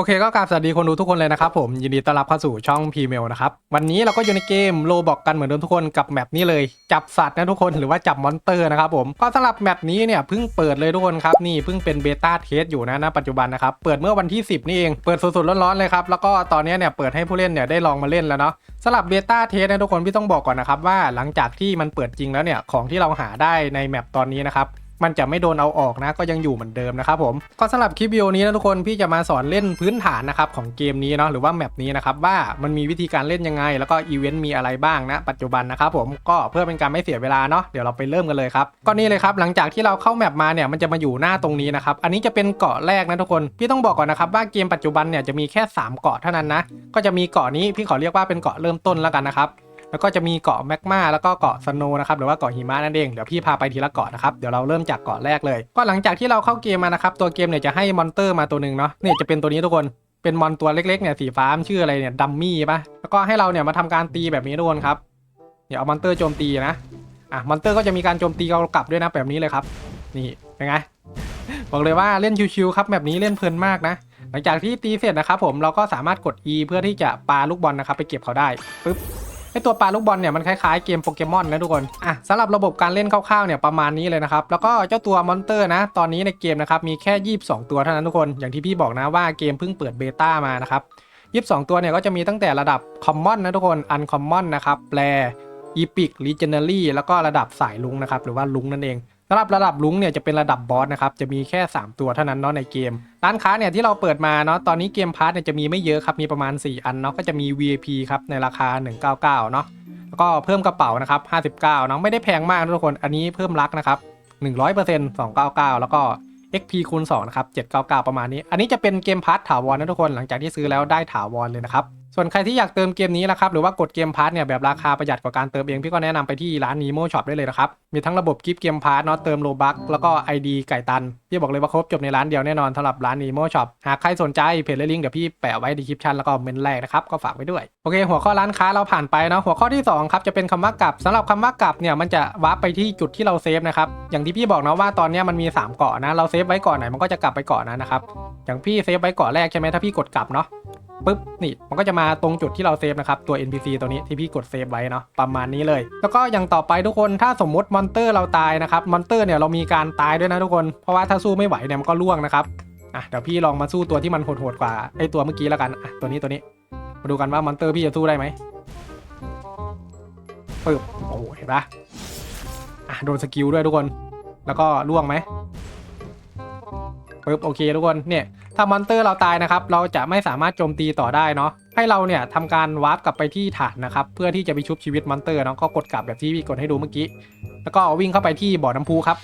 โอเคก็กราบสวัสดีคนดูทุกคนเลยนะครับผมยินดีต้อนรับเข้าสู่ช่องพีเมลนะครับวันนี้เราก็อยู่ในเกมโลบอกกันเหมือนเดิมทุกคนกับแมปนี้เลย จับสัตว์นะทุกคนหรือว่าจับมอนเตอร์นะครับผมก็สำหรับแมปนี้เนี่ยเพิ่งเปิดเลยทุกคนครับนี่เพิ่งเป็นเบต้าเทสอยู่นะณปัจจุบันนะครับเปิดเมื่อวันที่ 10 นี่เองเปิดสดๆร้อนๆเลยครับแล้วก็ตอนนี้เนี่ยเปิดให้ผู้เล่นเนี่ยได้ลองมาเล่นแล้วเนาะสำหรับเบต้าเทสนะทุกคนพี่ต้องบอกก่อนนะครับว่าหลังจากที่มันเปิดจริงแล้วเนี่ยของที่เราหาได้ในแมปตอนนี้นะครับ มันจะไม่โดนเอาออกนะ ก็ยังอยู่เหมือนเดิมนะครับผมก็สำหรับคลิปวิดีโอนี้นะทุกคนพี่จะมาสอนเล่นพื้นฐานนะครับของเกมนี้เนาะหรือว่าแมปนี้นะครับว่ามันมีวิธีการเล่นยังไง แล้วก็อีเวนต์มีอะไรบ้างนะปัจจุบันนะครับผมก็เพื่อเป็นการไม่เสียเวลาเนาะเดี๋ยวเราไปเริ่มกันเลยครับก็นี่เลยครับหลังจากที่เราเข้าแมปมาเนี่ยมันจะมาอยู่หน้าตรงนี้นะครับอันนี้จะเป็นเกาะแรกนะทุกคนพี่ต้องบอกก่อนนะครับว่าเกมปัจจุบันเนี่ยจะมีแค่ 3 เกาะเท่านั้นนะก็จะมีเกาะนี้พี่ขอเรียกว่าเป็นเกาะเริ่มต้นแล้วกันนะครับ แล้วก็จะมีเกาะแมกมาแล้วก็เกาะสโนนะครับหรือว่าเกาะหิมะนั่นเองเดี๋ยวพี่พาไปทีละเกาะนะครับเดี๋ยวเราเริ่มจากเกาะแรกเลย ก็หลังจากที่เราเข้าเกมมานะครับตัวเกมเนี่ยจะให้มอนเตอร์มาตัวหนึ่งเนาะเนี่ยจะเป็นตัวนี้ทุกคนเป็นมอนตัวเล็กๆเนี่ยสีฟ้าชื่ออะไรเนี่ยดัมมี่ปะแล้วก็ให้เราเนี่ยมาทำการตีแบบนี้ทุกคนครับเดี๋ยวเอามอนเตอร์โจมตีนะอะมอนเตอร์ก็จะมีการโจมตีเรากลับด้วยนะแบบนี้เลยครับ นี่เป็นไงบอกเลยว่าเล่นชิวๆครับแบบนี้เล่นเพลินมากนะ หลังจากที่ตีเสร็จนะครับผมเราก็สามารถกด E เพื่อที่จะปาลูกบอลนะครับไปเก็บเขาได้ปึ๊บ ไอตัวปลาลูกบอลเนี่ยมันคล้ายๆเกมโปเกมอนนะทุกคนอะสำหรับระบบการเล่นคร่าวๆเนี่ยประมาณนี้เลยนะครับแล้วก็เจ้าตัวมอนเตอร์นะตอนนี้ในเกมนะครับมีแค่ 22 ตัวเท่านั้นทุกคนอย่างที่พี่บอกนะว่าเกมเพิ่งเปิดเบต้ามานะครับ22ตัวเนี่ยก็จะมีตั้งแต่ระดับคอมมอนนะทุกคนอันคอมมอนนะครับแปลอีพิกลีเจเนอรี่แล้วก็ระดับสายลุงนะครับหรือว่าลุงนั่นเอง สำหรับระดับลุงเนี่ยจะเป็นระดับบอสนะครับจะมีแค่ 3 ตัวเท่านั้นเนาะในเกม ร้านค้าเนี่ยที่เราเปิดมาเนาะตอนนี้เกมพาร์ทเนี่ยจะมีไม่เยอะครับมีประมาณ 4 อันเนาะก็จะมี VIP ครับในราคา 199 เนาะแล้วก็เพิ่มกระเป๋านะครับ 59เนาะไม่ได้แพงมากทุกคนอันนี้เพิ่มรักนะครับ 100% 299 แล้วก็ XP คูณ2นะครับ799 ประมาณนี้ อันนี้จะเป็นเกมพาร์ทถาวรนะทุกคนหลังจากที่ซื้อแล้วได้ถาวรเลยนะครับ ส่วนใครที่อยากเติมเกมนี้นะครับหรือว่ากดเกมพาร์ทเนี่ยแบบราคาประหยัดกว่าการเติมเองพี่ก็แนะนำไปที่ร้าน Nemo Shop ได้เลยนะครับ มีทั้งระบบกิฟต์เกมพาร์ทเนาะเติมโลบัคแล้วก็ ID ไก่ตัน พี่บอกเลยว่าครบจบในร้านเดียวแน่นอนสำหรับร้าน Nemo Shop หากใครสนใจเพจและลิงก์เดี๋ยวพี่แปะไว้ในคลิปชันแล้วก็เมนแรกนะครับก็ฝากไว้ด้วยโอเค หัวข้อร้านค้าเราผ่านไปเนาะหัวข้อที่สองครับจะเป็นคำว่ากลับสำหรับคำว่ากลับเนี่ยมันจะวาร์ปไปที่จุดที่เราเซฟนะครับอย่างที่พี่บอกนะว่าตอนนี้มันมีสามเกาะนะเราเซฟไว้เกาะไหนมันก็จะกลับไปเกาะนั้นนะครับอย่างพี่เซฟไว้เกาะแรกใช่ไหมถ้าพี่กดกลับเนาะปุ๊บนี่มันก็จะมาตรงจุดที่เราเซฟนะครับตัว NPC ตัวนี้ที่พี่กดเซฟไว้เนาะประมาณนี้เลย แล้วก็อย่างต่อไปทุกคนถ้าสมมติมอนเตอร์เราตายนะครับมอนเตอร์เนี่ยเรามีการตายด้วยนะทุกคนเพราะว่าถ้าสู้ไม่ไหวเนี่ยมันก็ล่วงนะครับอะเดี๋ยวพี่ลองมาสู้ตัวที่มันโหดๆกว่าไอตัวเมื่อกี้แล้วกันอะตัวนี้ตัวนี้ มาดูกันว่ามอนเตอร์พี่จะสู้ได้ไหมปึ๊บโอ้โหเห็นปะอะโดนสกิลด้วยทุกคน แล้วก็ล่วงไหมปึ๊บโอเคทุกคนเนี่ยถ้ามอนเตอร์เราตายนะครับ เราจะไม่สามารถโจมตีต่อได้เนาะ ให้เราเนี่ยทำการวาร์ปกลับไปที่ฐานนะครับ เพื่อที่จะไปชุบชีวิตมอนเตอร์เนาะก็กดกลับแบบที่พี่กดให้ดูเมื่อกี้ แล้วก็วิ่งเข้าไปที่บ่อน้ำพุครับ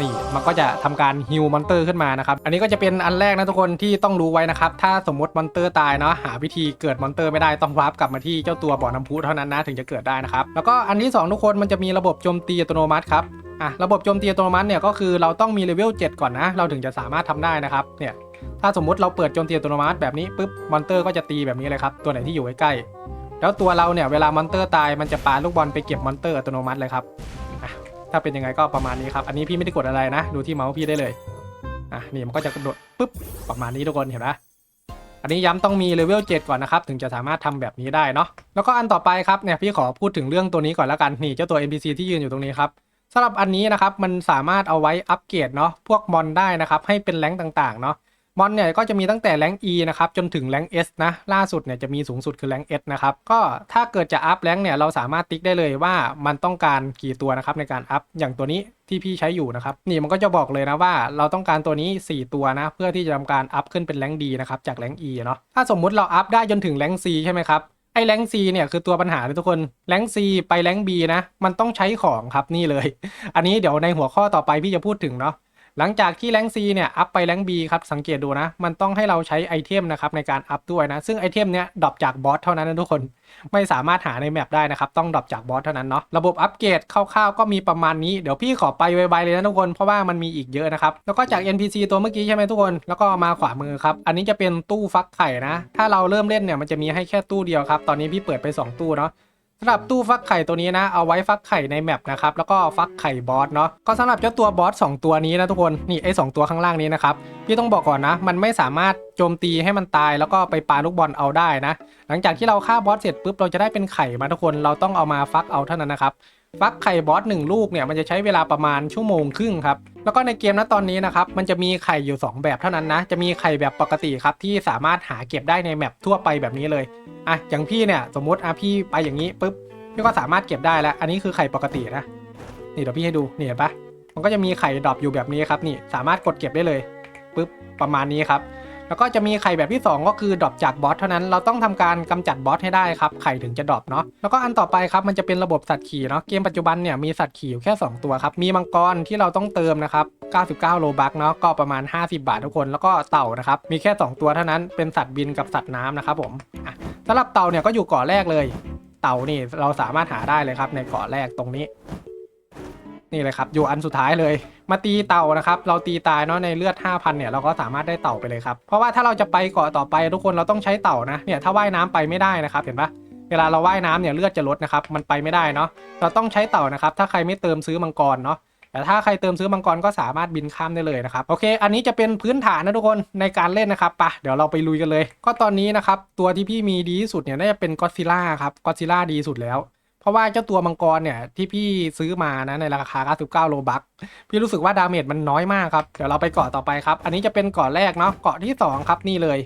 นี่มันก็จะทำการฮิวมอนเตอร์ขึ้นมานะครับ อันนี้ก็จะเป็นอันแรกนะทุกคนที่ต้องรู้ไว้นะครับ ถ้าสมมติมอนเตอร์ตายเนาะหาวิธีเกิดมอนเตอร์ไม่ได้ต้องวาร์ปกลับมาที่เจ้าตัวบ่อน้ำพุเท่านั้นนะถึงจะเกิดได้นะครับ แล้วก็อันที่สองทุกคนมันจะมีระบบโจมตีอัตโนมัติครับอะระบบโจมตีอัตโนมัติเนี่ยก็คือเราต้องมีเลเวล7ก่อนนะ เราถึงจะสามารถทำได้นะครับเนี่ย ถ้าสมมุติเราเปิดโจมตีอัตโนมัติแบบนี้ปุ๊บมอนเตอร์ก็จะตีแบบนี้เลยครับตัวไหนที่อยู่ใกล้ๆแล้วตัวเราเนี่ยเวลามอนเตอร์ตายมันจะปาลูกบอลไปเก็บมอนเตอร์อัตโนมัติเลยครับถ้าเป็นยังไงก็ประมาณนี้ครับอันนี้พี่ไม่ได้กดอะไรนะ ดูที่เมาส์พี่ได้เลยอะนี่มันก็จะกระโดดปุ๊บประมาณนี้ทุกคนเห็นไหมอันนี้ย้ำต้องมีเลเวล7ก่อนนะครับ ถึงจะสามารถทำแบบนี้ได้เนาะแล้วก็อันต่อไปครับเนี่ยพี่ขอพูดถึงเรื่องตัวนี้ก่อนแล้วกันนี่เจ้าตัว NPC ที่ยืนอยู่ตรงนี้ครับสำหรับอันนี้นะครับมันสามารถเอาไว้อัปเกรดเนาะพวกมอนได้นะครับให้เป็นแรงต่างๆเนาะ มอนเนี่ยก็จะมีตั้งแต่แรง E นะครับจนถึงแรง S นะล่าสุดเนี่ยจะมีสูงสุดคือแรง S นะครับก็ถ้าเกิดจะอัพแรงเนี่ยเราสามารถติ๊กได้เลยว่ามันต้องการกี่ตัวนะครับในการอัพอย่างตัวนี้ที่พี่ใช้อยู่นะครับนี่มันก็จะบอกเลยนะว่าเราต้องการตัวนี้ 4 ตัวนะ เพื่อที่จะทำการอัพขึ้นเป็นแรง D นะครับจากแรง E เนาะถ้าสมมุติเราอัพได้จนถึงแรง C ใช่ไหมครับไอ้แรงซีเนี่ยคือตัวปัญหาเลยทุกคนแรงซีไปแรงบีนะมันต้องใช้ของครับนี่เลย อันนี้เดี๋ยวในหัวข้อต่อไปพี่จะพูดถึงเนาะ หลังจากที่แรงซีเนี่ยอัพไปแรงบีครับสังเกตดูนะ มันต้องให้เราใช้ไอเทมนะครับในการอัพด้วยนะ ซึ่งไอเทมเนี้ยดรอปจากบอสเท่านั้นนะทุกคนไม่สามารถหาในแมปได้นะครับ ต้องดรอปจากบอสเท่านั้นเนาะระบบอัปเกรดคร่าวๆก็มีประมาณนี้เดี๋ยวพี่ขอไปไวๆเลยนะทุกคนเพราะว่ามันมีอีกเยอะนะครับ แล้วก็จาก NPC ตัวเมื่อกี้ใช่ไหมทุกคน แล้วก็มาขวามือครับ อันนี้จะเป็นตู้ฟักไข่นะ ถ้าเราเริ่มเล่นเนี่ยมันจะมีให้แค่ตู้เดียวครับตอนนี้พี่เปิดไป 2 ตู้เนาะ สำหรับตู้ฟักไข่ตัวนี้นะเอาไว้ฟักไข่ในแมปนะครับแล้วก็ฟักไข่บอสเนาะก็สำหรับเจ้าตัวบอส2ตัวนี้นะทุกคนนี่ไอ้สตัวข้างล่างนี้นะครับพพี่ต้องบอกก่อนนะ มันไม่สามารถโจมตีให้มันตายแล้วก็ไปปาลูกบอลเอาได้นะ หลังจากที่เราฆ่าบอสเสร็จปุ๊บเราจะได้เป็นไข่มาทุกคนเราต้องเอามาฟักเอาเท่านั้นนะครับ ฟักไข่บอสหนึ่งลูกเนี่ยมันจะใช้เวลาประมาณชั่วโมงครึ่งครับ แล้วก็ในเกมนะตอนนี้นะครับมันจะมีไข่อยู่ 2 แบบเท่านั้นนะ จะมีไข่แบบปกติครับที่สามารถหาเก็บได้ในแมปทั่วไปแบบนี้เลยอะอย่างพี่เนี่ยสมมติอะพี่ไปอย่างนี้ปุ๊บพี่ก็สามารถเก็บได้แล้ว อันนี้คือไข่ปกตินะ นี่เดี๋ยวพี่ให้ดูนี่เห็นปะมันก็จะมีไข่ดรอปอยู่แบบนี้ครับนี่สามารถกดเก็บได้เลยปุ๊บประมาณนี้ครับ แล้วก็จะมีไข่แบบที่ 2 ก็คือดรอปจากบอสเท่านั้น เราต้องทำการกำจัดบอสให้ได้ครับ ไข่ถึงจะดรอปเนาะ แล้วก็อันต่อไปครับมันจะเป็นระบบสัตว์ขี่เนาะ เกมปัจจุบันเนี่ยมีสัตว์ขี่อยู่แค่ 2 ตัวครับ มีมังกรที่เราต้องเติมนะครับ 99 โลบักเนาะ ก็ประมาณ 50 บาททุกคน แล้วก็เต่านะครับ มีแค่ 2 ตัวเท่านั้น เป็นสัตว์บินกับสัตว์น้ำนะครับผมอะสำหรับเต่าเนี่ยก็อยู่เกาะแรกเลย เต่านี่เราสามารถหาได้เลยครับในเกาะแรกตรงนี้ นี่เลยครับ อยู่อันสุดท้ายเลย มาตีเต่านะครับ เราตีตายเนาะในเลือด 5,000 เนี่ยเราก็สามารถได้เต่าไปเลยครับ เพราะว่าถ้าเราจะไปเกาะต่อไปทุกคนเราต้องใช้เต่านะ เนี่ยถ้าว่ายน้ำไปไม่ได้นะครับ เห็นปะเวลาเราว่ายน้ำเนี่ยเลือดจะลดนะครับ มันไปไม่ได้เนาะ เราต้องใช้เต่านะครับ ถ้าใครไม่เติมซื้อมังกรเนาะแต่ถ้าใครเติมซื้อมังกรก็สามารถบินข้ามได้เลยนะครับโอเค อันนี้จะเป็นพื้นฐานนะทุกคนในการเล่นนะครับปะเดี๋ยวเราไปลุยกันเลย ก็ตอนนี้นะครับตัวที่พี่มีดีที่สุดเนี่ยน่าจะเป็นก็ซิล่าครับก็ซิล่าดีสุดแล้ว เพราะว่าเจ้าตัวมังกรเนี่ยที่พี่ซื้อมานะในราคา 99 โลบัคพี่รู้สึกว่าดาเมจมันน้อยมากครับ เดี๋ยวเราไปเกาะต่อไปครับ อันนี้จะเป็นเกาะแรกเนาะเกาะที่ 2 ครับนี่เลย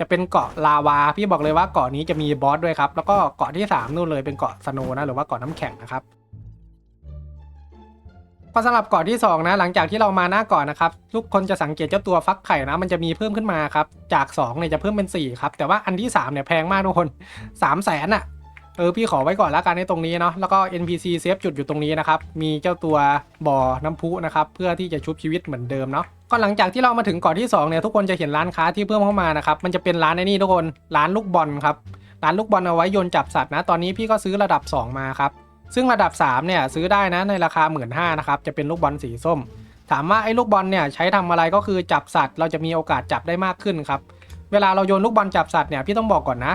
จะเป็นเกาะลาวา พี่บอกเลยว่าเกาะนี้จะมีบอสด้วยครับ แล้วก็เกาะที่ 3นู่นเลยเป็นเกาะสโนนะหรือว่าเกาะน้ำแข็งนะครับก็สำหรับเกาะที่2นะหลังจากที่เรามาหน้าเกาะนะครับทุกคนจะสังเกตเจ้าตัวฟักไข่นะมันจะมีเพิ่มขึ้นมาครับจาก2เนี่ยจะเพิ่มเป็น4ครับแต่ว่าอันที่3เนี่ยแพงมากทุกคน3 0 0แสนอะ ออพี่ขอไว้ก่อนล้วกันในตรงนี้เนาะแล้วก็ NPC เซฟจุดอยู่ตรงนี้นะครับมีเจ้าตัวบ่อน้ำพุนะครับเพื่อที่จะชุบชีวิตเหมือนเดิมเนาะก็หลังจากที่เรามาถึงเกาะที่2เนี่ยทุกคนจะเห็นร้านค้าที่เพิ่มเข้ามานะครับมันจะเป็นร้านไอ้นี่ทุกคนร้านลูกบอลครับร้านลูกบอลเอาไว้โยนจับสัตว์นะตอนนี้พี่ก็ซื้อระดับ 2 มาครับซึ่งระดับ 3 เนี่ยซื้อได้นะในราคา 1 5ื่นนะครับจะเป็นลูกบอลสีส้ม ถามว่าไอ้ลูกบอลเนี่ยใช้ทำอะไรก็คือจับสัตว์ เราจะมีโอกาสจับได้มากขึ้นครับเวลาเราโยนลูกบอลจับสัตว์เนี่ยพี่ต้องบอกก่อนนะ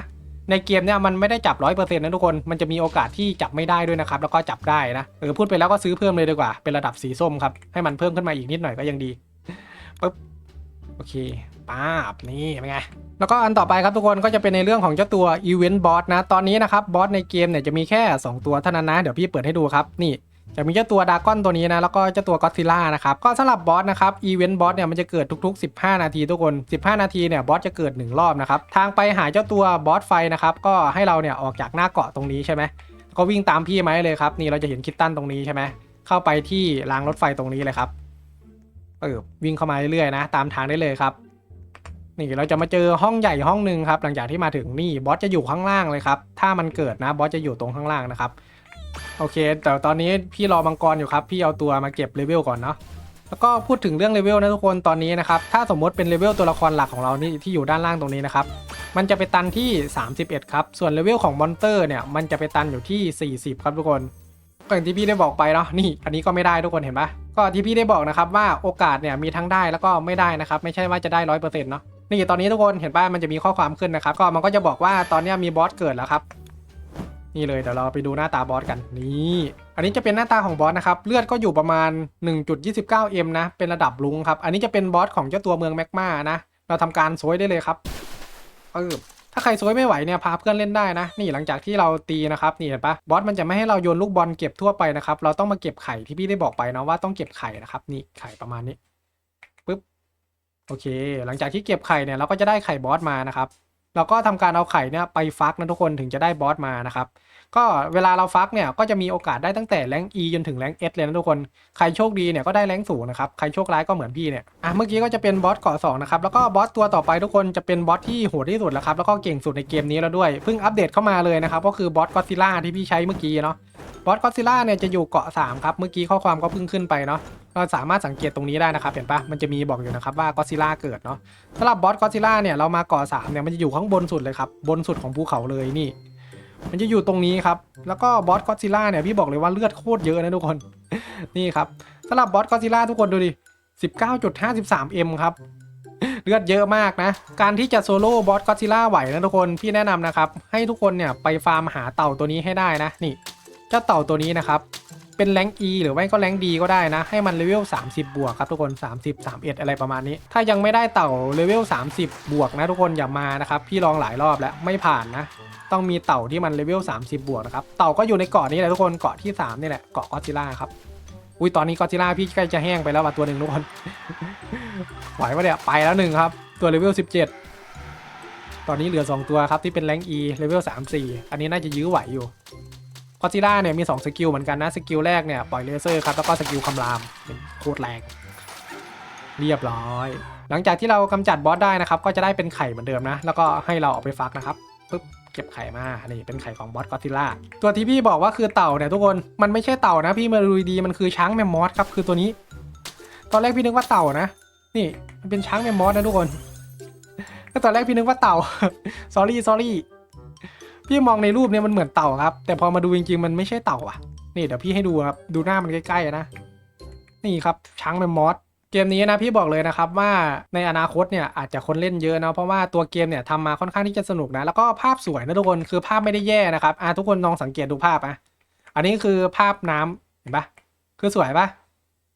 ในเกมเนี่ยมันไม่ได้จับร้อยเปอร์เซ็นต์นะทุกคน มันจะมีโอกาสที่จับไม่ได้ด้วยนะครับ แล้วก็จับได้นะเออพูดไปแล้วก็ซื้อเพิ่มเลยดีกว่า เป็นระดับสีส้มครับ ให้มันเพิ่มขึ้นมาอีกนิดหน่อยก็ยังดีปึ๊บโอเคป้าบนี่เป็นไง แล้วก็อันต่อไปครับทุกคนก็จะเป็นในเรื่องของเจ้าตัว Event Boss นะ ตอนนี้นะครับบอสในเกมเนี่ยจะมีแค่ 2 ตัวเท่านั้นนะ เดี๋ยวพี่เปิดให้ดูครับนี่ จะมีเจ้าตัวดากอนตัวนี้นะแล้วก็เจ้าตัวก็ซิล่านะครับก็สำหรับบอสนะครับอีเวนต์บอสเนี่ยมันจะเกิดทุก ๆ 15 นาทีทุกคน 15 นาทีเนี่ยบอสจะเกิด 1 รอบนะครับทางไปหาเจ้าตัวบอสไฟนะครับก็ให้เราเนี่ยออกจากหน้าเกาะตรงนี้ใช่ไหมก็วิ่งตามพี่ได้เลยครับนี่เราจะเห็นคิตตันตรงนี้ใช่ไหมเข้าไปที่รางรถไฟตรงนี้เลยครับเออวิ่งเข้ามาเรื่อยๆนะ ตามทางได้เลยครับ นี่เราจะมาเจอห้องใหญ่ห้องหนึ่งครับ หลังจากที่มาถึงนี่บอสจะอยู่ข้างล่างเลยครับ ถ้ามันเกิดนะบอสจะอยู่ตรงข้างล่างนะครับ โอเค แต่ตอนนี้พี่รอมังกรอยู่ครับ พี่เอาตัวมาเก็บเลเวลก่อนเนาะแล้วก็พูดถึงเรื่องเลเวลนะทุกคนตอนนี้นะครับ ถ้าสมมติเป็นเลเวลตัวละครหลักของเรานี่ที่อยู่ด้านล่างตรงนี้นะครับ มันจะไปตันที่ 31 ครับ ส่วนเลเวลของมอนเตอร์เนี่ยมันจะไปตันอยู่ที่ 40 ครับทุกคนก็อย่างที่พี่ได้บอกไปเนาะนี่ อันนี้ก็ไม่ได้ทุกคนเห็นปะก็ที่พี่ได้บอกนะครับว่าโอกาสเนี่ยมีทั้งได้แล้วก็ไม่ได้นะครับ ไม่ใช่ว่าจะได้ร้อยเปอร์เซ็นต์เนาะนี่ตอนนี้ทุกคนเห็นป่ะมันจะมีข้อความขึ้นนะครับ ก็มันก็จะบอกว่าตอนนี้มีบอสเกิดแล้วครับ นี่เลยเดี๋ยวเราไปดูหน้าตาบอสกันนี่อันนี้จะเป็นหน้าตาของบอสนะครับเลือดก็อยู่ประมาณ 1.29m นะเป็นระดับลุงครับอันนี้จะเป็นบอสของเจ้าตัวเมืองแมกมานะเราทำการโซยได้เลยครับเออถ้าใครโซยไม่ไหวเนี่ยพาเพื่อนเล่นได้นะ นี่หลังจากที่เราตีนะครับนี่เห็นปะบอสมันจะไม่ให้เราโยนลูกบอลเก็บทั่วไปนะครับเราต้องมาเก็บไข่ที่พี่ได้บอกไปเนาะว่าต้องเก็บไข่นะครับนี่ไข่ประมาณนี้ปึ๊บโอเค หลังจากที่เก็บไข่เนี่ยเราก็จะได้ไข่บอสมานะครับ เราก็ทำการเอาไข่เนี่ยไปฟักนะทุกคนถึงจะได้บอสมานะครับ ก็เวลาเราฟักเนี่ยก็จะมีโอกาสได้ตั้งแต่แรง E จนถึงแรง S เลยนะทุกคน ใครโชคดีเนี่ยก็ได้แรงสูงนะครับ ใครโชคร้ายก็เหมือนพี่เนี่ย อะเมื่อกี้ก็จะเป็นบอสเกาะสองนะครับ แล้วก็บอสตัวต่อไปทุกคนจะเป็นบอสที่โหดที่สุดแล้วครับ แล้วก็เก่งสุดในเกมนี้แล้วด้วย เพิ่งอัปเดตเข้ามาเลยนะครับ ก็คือบอสก็ซิล่าที่พี่ใช้เมื่อกี้เนาะ บอสก็ซิล่าเนี่ยจะอยู่เกาะ3ครับ เมื่อกี้ข้อความก็เพิ่งขึ้นไปเนาะ เราสามารถสังเกตตรงนี้ได้นะครับ เห็นปะมันจะมีบอกอยู่นะครับว่าก็ซิล่าเกิดเนาะสำหรับบอสก็ซิล่าเนี่ยเรามาเกาะ3เนี่ยมันจะอยู่ข้างบนสุดเลยครับบนสุดของภูเขาเลยนี่ มันจะอยู่ตรงนี้ครับ แล้วก็บอสก็ซิล่าเนี่ยพี่บอกเลยว่าเลือดโคตรเยอะนะทุกคน นี่ครับสำหรับบอสก็ซิล่าทุกคนดูดิ 19.53m ครับ เลือดเยอะมากนะ การที่จะโซโล่บอสก็ซิล่าไหวนะทุกคน พี่แนะนำนะครับ ให้ทุกคนเนี่ยไปฟาร์มหาเต่าตัวนี้ให้ได้นะ นี่ เจ้าเต่าตัวนี้นะครับ เป็นแรง E หรือไม่ก็แรง D ก็ได้นะ ให้มันเลเวล 30 บวกครับทุกคน 30 31 อะไรประมาณนี้ ถ้ายังไม่ได้เต่าเลเวล 30 บวกนะทุกคนอย่ามานะครับ พี่ลองหลายรอบแล้วไม่ผ่านนะ ต้องมีเต่าที่มันเลเวล 30 บวกนะครับ เต่าก็อยู่ในเกาะนี้แหละทุกคน เกาะที่ 3 นี่แหละ เกาะกอจิล่าครับ อุ้ยตอนนี้กอจิล่าพี่ใกล้จะแห้งไปแล้วว่ะตัวหนึ่งทุกคน ไหวปะเนี่ย ไปแล้วหนึ่งครับ ตัวเลเวล 17 ตอนนี้เหลือ 2 ตัวครับที่เป็นแรง E เลเวล 34 อันนี้น่าจะยื้อไหวอยู่ กอจิล่าเนี่ยมี2สกิลเหมือนกันนะสกิลแรกเนี่ยปล่อยเลเซอร์ครับแล้วก็สกิลคำรามเป็นโคตรแรง เรียบร้อย หลังจากที่เรากำจัดบอสได้นะครับ ก็จะได้เป็นไข่เหมือนเดิมนะ แล้วก็ให้เราเอาไปฟักนะครับปึ๊บเก็บไข่มา นี่เป็นไข่ของบอสกอจิล่า ตัวที่พี่บอกว่าคือเต่าเนี่ยทุกคน มันไม่ใช่เต่านะ พี่มาดูดีมันคือช้างแมมมอสครับ คือตัวนี้ ตอนแรกพี่นึกว่าเต่านะ นี่มันเป็นช้างแมมมอสนะทุกคนก็ตอนแรกพี่นึกว่าเต่า s อรี่ s อรี่ พี่มองในรูปเนี่ยมันเหมือนเต่าครับ แต่พอมาดูจริงๆมันไม่ใช่เต่าอะ นี่เดี๋ยวพี่ให้ดูครับ ดูหน้ามันใกล้ๆนะ นี่ครับช้างแมมมอสเกมนี้นะพี่บอกเลยนะครับว่าในอนาคตเนี่ยอาจจะคนเล่นเยอะนะเพราะว่าตัวเกมเนี่ยทำมาค่อนข้างที่จะสนุกนะ แล้วก็ภาพสวยนะทุกคนคือภาพไม่ได้แย่นะครับอะทุกคนลองสังเกตดูภาพอะอันนี้คือภาพน้ำเห็นปะคือสวยปะ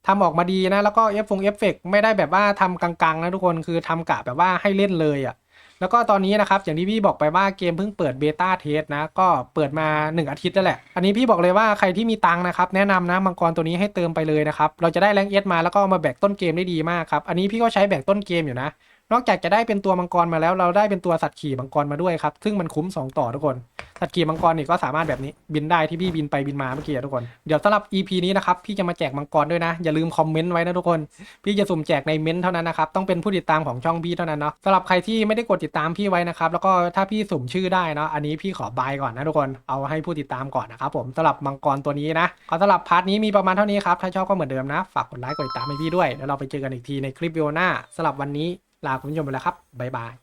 ทำออกมาดีนะ แล้วก็เอฟฟงเอฟเฟกไม่ได้แบบว่าทำกลางๆนะทุกคนคือทำกะแบบว่าให้เล่นเลยอะ แล้วก็ตอนนี้นะครับอย่างที่พี่บอกไปว่าเกมเพิ่งเปิดเบต้าเทสนะก็เปิดมา 1 อาทิตย์แล้วแหละ อันนี้พี่บอกเลยว่าใครที่มีตังนะครับแนะนำนะมังกรตัวนี้ให้เติมไปเลยนะครับเราจะได้แรงเอสมาแล้วก็มาแบกต้นเกมได้ดีมากครับอันนี้พี่ก็ใช้แบกต้นเกมอยู่นะ นอกจากจะได้เป็นตัวมังกรมาแล้ว เราได้เป็นตัวสัตว์ขี่มังกรมาด้วยครับ ซึ่งมันคุ้ม 2 ต่อทุกคน สัตว์ขี่มังกรนี่ก็สามารถแบบนี้บินได้ที่พี่บินไปบินมาเมื่อกี้ทุกคน เดี๋ยวสำหรับ EP นี้นะครับพี่จะมาแจกมังกรด้วยนะ อย่าลืมคอมเมนต์ไว้นะทุกคน พี่จะสุ่มแจกในเม้นต์เท่านั้นนะครับ ต้องเป็นผู้ติดตามของช่องพี่เท่านั้นเนาะสำหรับใครที่ไม่ได้กดติดตามพี่ไว้นะครับ แล้วก็ถ้าพี่สุ่มชื่อได้เนาะ อันนี้พี่ขอบายก่อนนะทุกคน เอาให้ผู้ติดตามก่อนนะครับผมสำหรับมังกรตัวนี้นะก็สำหรับพาร์ทนี้มีประมาณเท่านี้ครับ ถ้าชอบก็เหมือนเดิมนะ ฝากกดไลค์ กดติดตามให้พี่ด้วย แล้วเราไปเจอกันอีกทีในคลิปวิดีโอหน้าสำหรับวันนี้ ลาคุณผู้ชมไปแล้วครับบ๊ายบาย